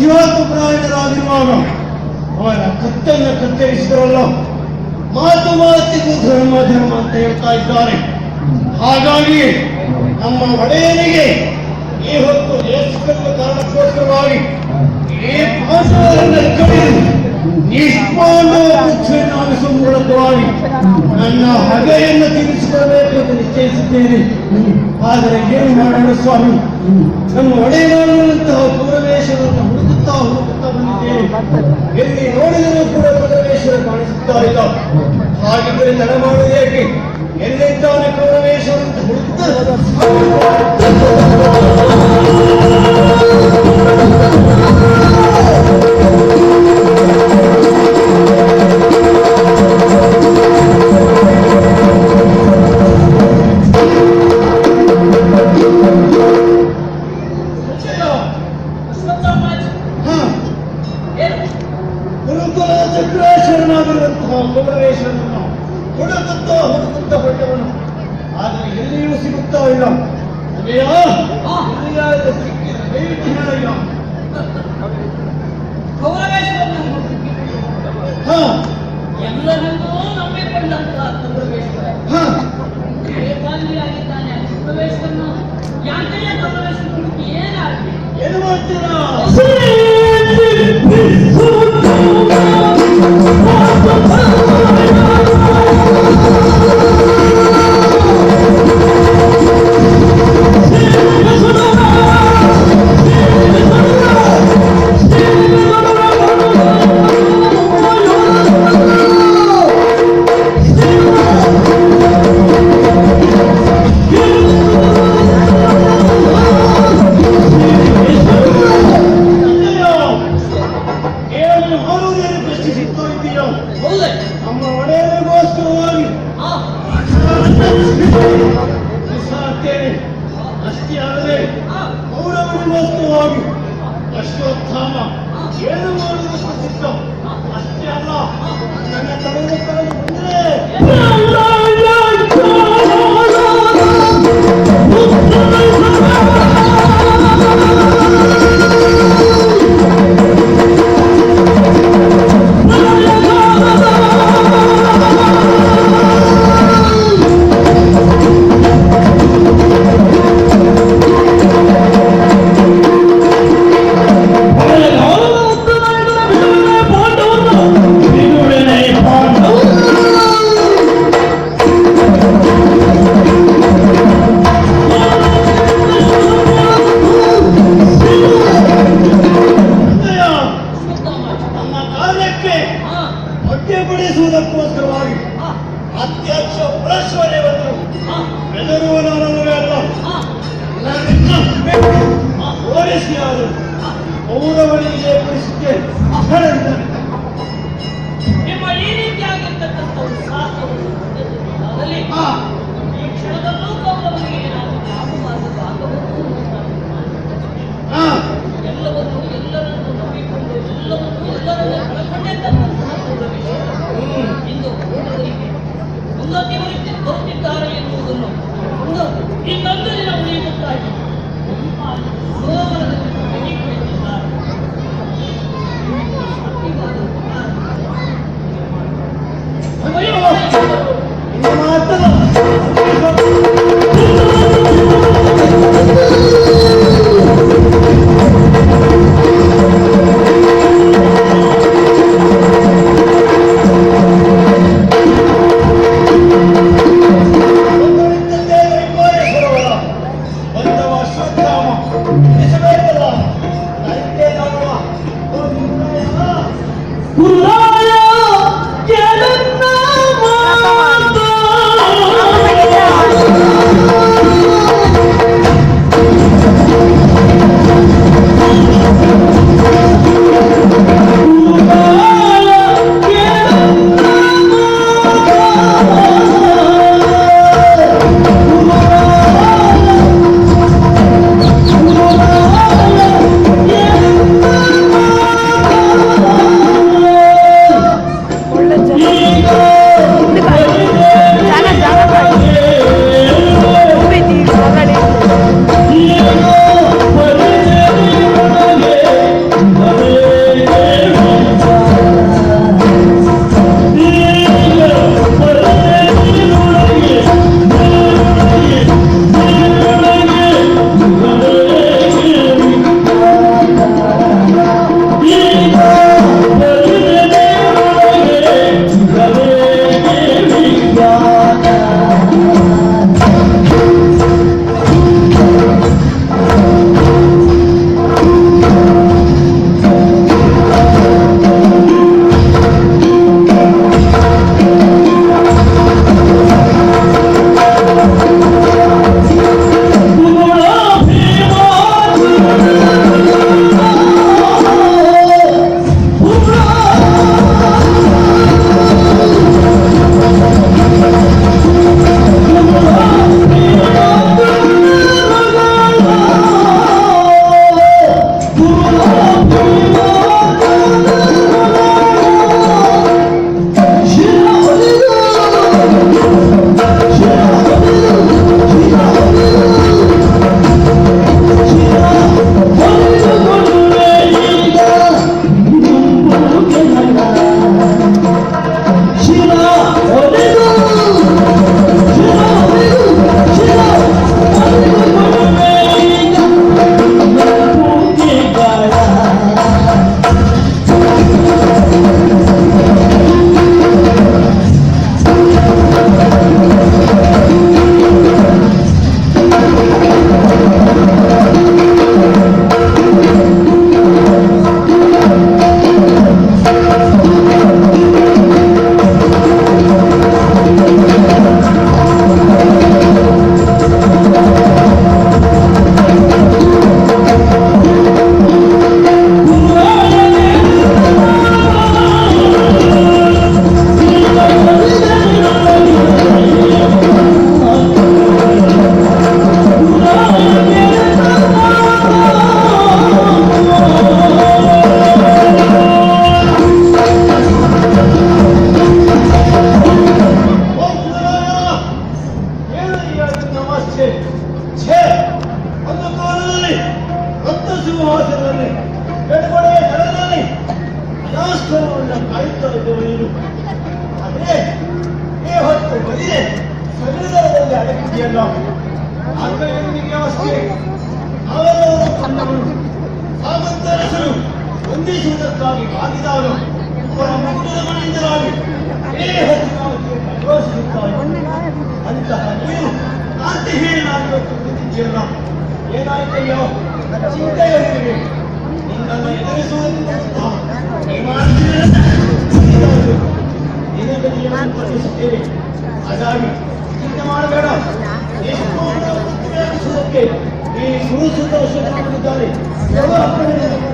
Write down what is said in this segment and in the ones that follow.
ಅಧ್ಯಾತ್ಮ ಪ್ರಾಯಣರಾಗಿರುವಾಗ ಅವರ ಕತ್ತನ್ನು ಕತ್ತರಿಸಿದ್ರಲ್ಲ? ಮಾತು ಮಾತಿಗೂ ಧರ್ಮ ಧರ್ಮ ಅಂತ ಹೇಳ್ತಾ ಇದ್ದಾರೆ. ಹಾಗಾಗಿ ನಮ್ಮ ಒಡೆಯನಿಗೆ ಈ ಹೊತ್ತು ದೇಶಕಲ್ಲ ಕಾರಣಕ್ಕೋಸ್ಕರವಾಗಿ ಈ ಪುತ್ರನಾಗಿಸುವ ಮೂಲಕವಾಗಿ ನನ್ನ ಹಗೆಯನ್ನು ತಿಳಿಸಿಕೊಳ್ಳಬೇಕು ಎಂದು ನಿಶ್ಚಯಿಸಿದ್ದೇನೆ ಆದರೆ ಏನು ಮಾಡೋಣ ಸ್ವಾಮಿ? ನಮ್ಮ ಒಡೆಯನಾಗಿರುವಂತಹ ಪೌರವೇಶವನ್ನು ಹುಡುಕುತ್ತಾ ಹೋಗುತ್ತಾ ಬಂದಿದೆ ಎಲ್ಲಿ ನೋಡಿದರೂ ಕೂಡ ಪರಮೇಶ್ವರ ಕಾಣಿಸುತ್ತಾ ಇಲ್ಲ. ಹಾಗಿದ್ದರೆ ತಡ ಮಾಡುವುದು ಏಕೆ ಎಲ್ಲಿದ್ದಾನೆ ಪರಮೇಶ್ವರ ಅಂತ ಚಕ್ರೇಶ್ವರನಾಗಿರುವಂತಹ ಹುಡುಕುತ್ತ ಹುಡುಕುತ್ತಾ ಹೊರಟವನು ಆದರೆ ಎಲ್ಲಿಯೂ ಸಿಗುತ್ತಾ ಇಲ್ಲ. ಎಲ್ಲರನ್ನೂ ನಂಬಿಕೊಂಡಂತಹ ಹುಡುಕಿ ಏನಾಗಲಿ ಏನು ಮಾಡ್ತೀರಾ ಉನ್ನತಿ ಬರುತ್ತಿ ಬರುತ್ತಿದ್ದಾರೆ ಎನ್ನುವುದನ್ನು ಇನ್ನೊಂದು ದಿನ ಉಳಿಯುವುದಾಗಿ ಛೇ! ಒಂದು ಕಾಲದಲ್ಲಿ, ಒಂದು ಸಿಂಹಾಸನದಲ್ಲಿ ಎಡಗಡೆ ಕಡಲಲ್ಲಿ ಅನಾಸ್ಥಾನವನ್ನು ಕಾಯುತ್ತಾ ಇದ್ದೇವೆ ನೀನು. ಆದರೆ, ಈ ಹೊತ್ತು ಬದಿದೆ ಸಂವಿಧಾನದಲ್ಲಿ ಅಡಗಿದೆಯಲ್ಲ. ಆತ್ಮನಿಗೆ ಅವಸ್ಥೆ ಅವೆಲ್ಲವೂ ಕಂಡವರು ಸಾಮಂತರಸರು ಹೊಂದಿಸುವುದಕ್ಕಾಗಿ ಕಾದಿದಾಗ ಅವರ ಮುಖದ ಮನೆಯಿಂದಲಾಗಿ ಈ ಹೊತ್ತಿನ ಅವಧಿಯನ್ನು ಅನುಭವಿಸುತ್ತಾರೆ ಅಂತಹ ನೀವು ಕ್ರಾಂತಿಹೀನಾಗಬೇಕು ಕುಳಿತಿದ್ದೀಯಲ್ಲ ಏನಾಯ್ತಯ್ಯೋ? ಚಿಂತೆಯೊಂದಿಗೆ ನಿನ್ನನ್ನು ಎದುರಿಸುವಂತ ಜೀವನ ಹಾಗಾಗಿ ಚಿಂತೆ ಮಾಡಬೇಡ. ಎಷ್ಟು ಈ ಸುರುಸುತ್ತ ಎಲ್ಲ ಯಾವ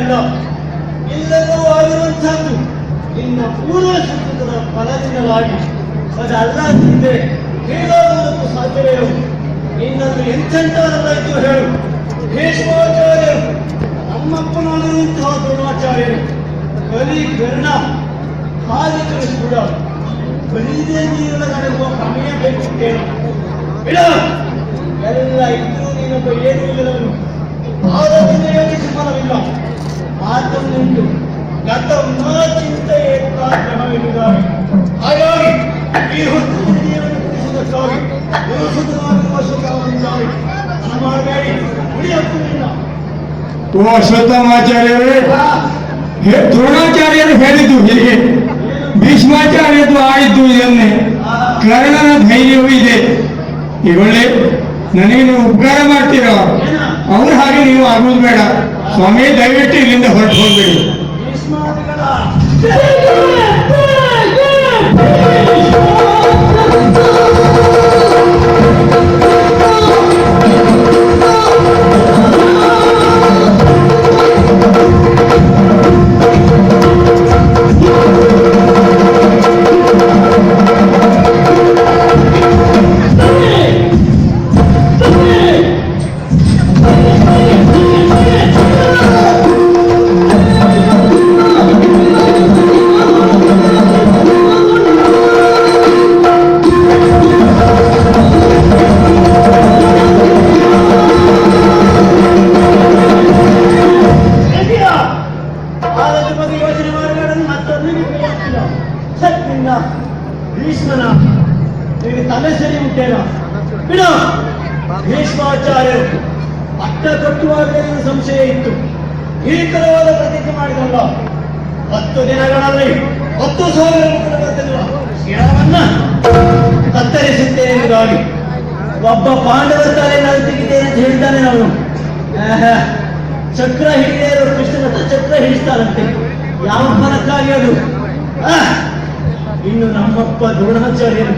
ಅಲ್ಲ ಇಲ್ಲವೂ ಆಗಿರುವಂತಹದ್ದು ನಿನ್ನ ಪೂರ್ವ ಸುಕೃತದ ಫಲದಿಂದಲಾಗಿ ಅದಲ್ಲ ಹಿಂದೆ ಹೇಳೋದಕ್ಕೂ ಸಾಧ್ಯವೇ ನಿನ್ನನ್ನು ಇದ್ದು ಹೇಳು. ಭೀಷ್ಮಾಚಾರ್ಯರು ನಮ್ಮಪ್ಪನಾಗಿರುವಂತಹ ದ್ರೋಣಾಚಾರ್ಯರು. ಕಲಿ ಗರ್ಣ ಹಾದಿ ಕೂಡ ಬರೀದೇ ನೀರಿನ ನಡೆಯುವ ಕ್ರಮೇ ಬೇಕಿದ್ದೇನೆ ಎಲ್ಲ ಇದ್ರೂ ನೀನೊಬ್ಬ ಏನೂ ಇಲ್ಲದವನು. ಆದರಿಂದ ಯೋಚಿಸಿ ಫಲವಿಲ್ಲ ಮಾತನ್ನುಂಟು ಗತ ಚಿಂತೆ ಏಕಾಗ್ರಹವಿರುತ್ತಾರೆ ಹಾಗಾಗಿ ಈ ಹೊತ್ತು ಜೀವನ ಕುಡಿಸುವುದಕ್ಕಾಗಿ ಗುರುಸುತವಾಗಿರುವ ಸುಖವನ್ನಾಗಿ ಹಣ ಮಾಡಬೇಡಿ ಉಳಿಯಕ್ಕೂಲ್ಲ ಓ ಅಶ್ವತ್ಥಾಮಾಚಾರ್ಯರೇ ಹೇ ದ್ರೋಣಾಚಾರ್ಯರು ಹೇಳಿದ್ದು ಹೀಗೆ ಭೀಷ್ಮಾಚಾರ್ಯರು ಆಡಿದ್ದು ಇದನ್ನೇ ಕರ್ಣನ ಧೈರ್ಯವೂ ಇದೆ ಈಗ ಒಳ್ಳೆ ನನಗೆ ನೀವು ಉಪಕಾರ ಮಾಡ್ತೀರಾ ಅವ್ರ ಹಾಗೆ ನೀವು ಆಗೋದು ಬೇಡ ಸ್ವಾಮಿ ದಯವಿಟ್ಟು ಇಲ್ಲಿಂದ ಹೊರಟು ಹೋಗ್ಬೇಡಿ ಭೀಷ್ಮಾದಿಗಳ ನಿಲ್ಲ ಶಕ್ತಿಯಿಂದ ಭೀಷ್ಮನ ನಿನಗೆ ತಲೆ ಸರಿ ಉಂಟೇನ ಬಿಡ. ಭೀಷ್ಮಾಚಾರ್ಯರು ಪಟ್ಟ ಕಟ್ಟುವಾಗ ನಿನಗೆ ಸಂಶಯ ಇತ್ತು. ಭೀಕರವಾದ ಪ್ರತಿಜ್ಞೆ ಮಾಡಿದಲ್ಲ ಹತ್ತು ದಿನಗಳಲ್ಲಿ ಹತ್ತು ಸಾವಿರ ಶಿರವನ್ನ ಕತ್ತರಿಸುತ್ತೇನೆ ಎಂಬುದಾಗಿ ಒಬ್ಬ ಪಾಂಡವ ತಲೆ ನಾನು ತೆಗಿತೇನೆ ಅಂತ ಹೇಳ್ತಾನೆ ಆಹಾ. ಚಕ್ರ ಹಿಡಿದೇ ಕೃಷ್ಣನ ಚಕ್ರ ಹಿಡಿಸ್ತಾರಂತೆ. ಯಾವ ಫಲಕ್ಕಾಗಿ ಅದು! ಇನ್ನು ನಮ್ಮಪ್ಪ ದ್ರೋಣಾಚಾರ್ಯರು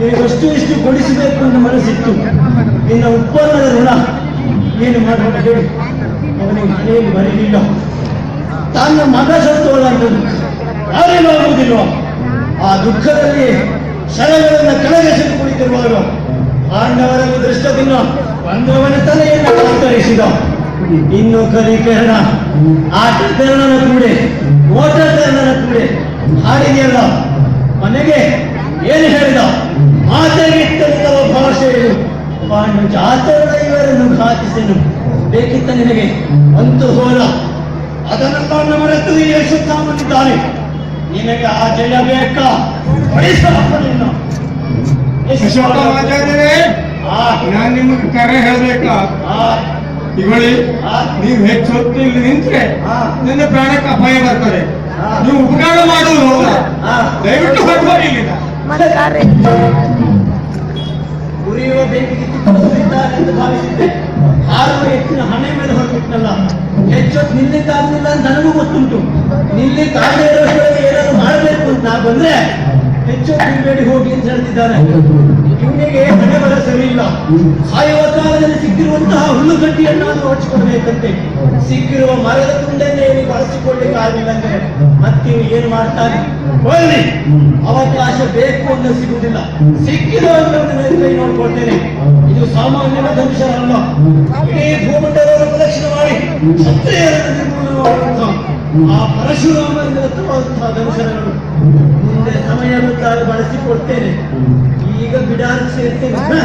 ನಿನಗಷ್ಟು ಇಷ್ಟು ಕೊಡಿಸಬೇಕು ಅಂತ ಮನಸ್ಸಿತ್ತು. ನಿನ್ನ ಉತ್ಪನ್ನದ ಋಣ ಏನು ಮಾಡಬೇಕು ಹೇಳಿ. ಅವನಿಗೆ ಮನೆಯಲ್ಲಿ ಬರಲಿಲ್ಲ. ತನ್ನ ಮಗ ಸತ್ತೋಲ್ಲ ಅಂತ ಯಾರೇನು ಆಗುವುದಿಲ್ವ ಆ ದುಃಖದಲ್ಲಿ ಶರಗಳನ್ನು ಕೆಳಗೆಸೆದು ಕುಳಿತಿರುವಾಗ ಪಾಂಡವರಲ್ಲಿ ದೃಷ್ಟದಿಂದ ಬಂದವನ ತಲೆಯನ್ನು ಕತ್ತರಿಸಿದ. ಇನ್ನು ಕಲಿಕರಣ ಆಟಕರಣನ ಕೂಡೆ ಓಟಕರಣನ ಕೂಡೆ. ಹಾಡಿದೆಯಲ್ಲ? ಮನೆಗೆ ಏನು ಹೇಳಿದ? ಮಾತೆಗಿಟ್ಟಂತಹ ಭಾಷೆ ಇದು ಪಾಂಡು ಜಾತರದ ಇವರನ್ನು ಬೇಕಿತ್ತ ನಿನಗೆ ಅಂತ ಹೋದ ಅದನ್ನೆಲ್ಲ ಮರೆತು ಈ ಯಶೋತ್ತಾಮನಿದ್ದಾನೆ ನಿನಗೆ ಆ ಜಯ ಬೇಕ? ಆ, ನಾನು ನಿಮಗೆ ಕರೆ ಹೇಳ್ಬೇಕಾ? ಆ, ಆ, ನೀವು ಹೆಚ್ಚು ಹೊತ್ತು ಇಲ್ಲಿ ನಿಂತ್ರೆ ನಿನ್ನ ನನ್ನ ಪ್ರಾಣಕ್ಕೆ ಅಪಾಯ ಬರ್ತದೆ. ಹಾ. ನೀವು ಉಪಕಾರ ಆ. ದಯವಿಟ್ಟು ಹೊರಬಾರಿ ಹೋಗಿ ಇಲ್ಲಿಂದ ಉರಿಯುವ ಬೆಂಕಿಗೆ ತುತ್ತುತ್ತಿದ್ದಾನೆ ಎಂದು ಭಾವಿಸಿದ್ದೆ. ಹಾರುವ ಎತ್ತಿನ ಹಣೆ ಮೇಲೆ ಹೊರಬಿಟ್ಟಲ್ಲ ಹೆಚ್ಚೊತ್ತು ನಿಲ್ಲಿಕ್ಕಾಗಲಿಲ್ಲ ಅಂತ ನನಗೂ ಗೊತ್ತುಂಟು. ನಿಲ್ಲಿಕ್ಕಾಗದೇ ಇರೋಷ್ಟೊಳಗೆ ಏನಾದ್ರು ಮಾಡಬೇಕು ಅಂತ. ನಾ ಬಂದ್ರೆ ಹೆಚ್ಚೊತ್ತು ನಿಲ್ಬೇಡಿ ಹೋಗಿ ಅಂತ ಹೇಳ್ತಿದ್ದಾನೆ ಇವನಿಗೆ ಹಣೆ ಬರ ಸರಿ ಇಲ್ಲ ಸಿಕ್ಕಿರುವಂತಹ ನಾನು ಹೊಚ್ಕೊಡ್ಬೇಕಂತೆ ಸಿಕ್ಕಿರುವ ಮರದ ತುಂಡನ್ನು ಇವನಿಗೆ ಬಳಸಿಕೊಳ್ಳಿಕ್ಕೆ ಆಗಲಿಲ್ಲ ಅಂದ್ರೆ ಮತ್ತೆ ಏನ್ ಏನು ಮಾಡ್ತಾರೆ? ಹೋಗ್ಲಿ. ಅವಕಾಶ ಬೇಕು ಅಂತ ಸಿಗುವುದಿಲ್ಲ. ಸಿಕ್ಕಿರುವಂತ ನೋಡ್ಕೊಳ್ತೇನೆ. ಇದು ಸಾಮಾನ್ಯನ ದಂಶ ಅಲ್ಲ ಇಡೀ ಭೂಮಂಡಲವನ್ನು ಪ್ರದಕ್ಷಿಣೆ ಮಾಡಿ ಆ ಪರಶುರಾಮ ತರುವಂತಹ ಮುಂದೆ ಸಮಯ ಬಂದಾಗ ಬಳಸಿಕೊಡ್ತೇನೆ. ಈಗ ಬಿಡಾರ ಸೇರ್ತೇನೆ